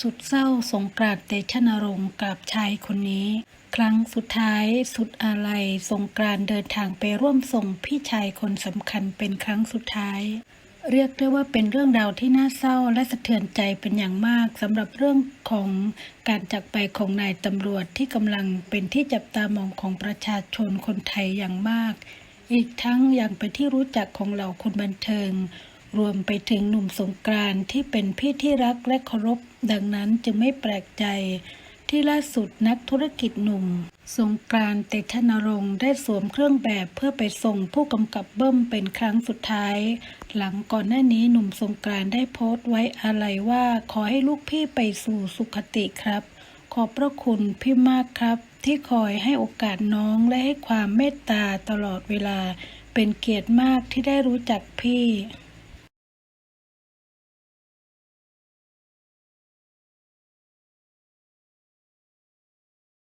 สุดเศร้าสงกรานต์เตชะนรงค์กับชายคนนี้ ครั้งสุดท้ายสุดอาลัยสงกรานต์เดินทางไปร่วมส่งพี่ชายคนสำคัญเป็นครั้งสุดท้าย เรียกได้ว่าเป็นเรื่องราวที่น่าเศร้าและสะเทือนใจเป็นอย่างมากสำหรับเรื่องของการจากไปของนายตำรวจที่กำลังเป็นที่จับตามองของประชาชนคนไทยอย่างมาก อีกทั้งยังเป็นที่รู้จักของเหล่าคนบันเทิง รวมไปถึงหนุ่มสงกรานที่เป็นพี่ที่รักและเคารพ ดังนั้นจึงไม่แปลกใจที่ล่าสุดนักธุรกิจหนุ่ม สงกรานเตชะนรงค์ได้สวมเครื่องแบบเพื่อไปส่งผู้กำกับเบิ้มเป็นครั้งสุดท้าย หลังก่อนหน้านี้หนุ่มสงกรานได้โพสต์ไว้อะไรว่าขอให้ลูกพี่ไปสู่สุขติครับ ขอบพระคุณพี่มากครับ ที่คอยให้โอกาสน้องและให้ความเมตตาตลอดเวลา เป็นเกียรติมากที่ได้รู้จักพี่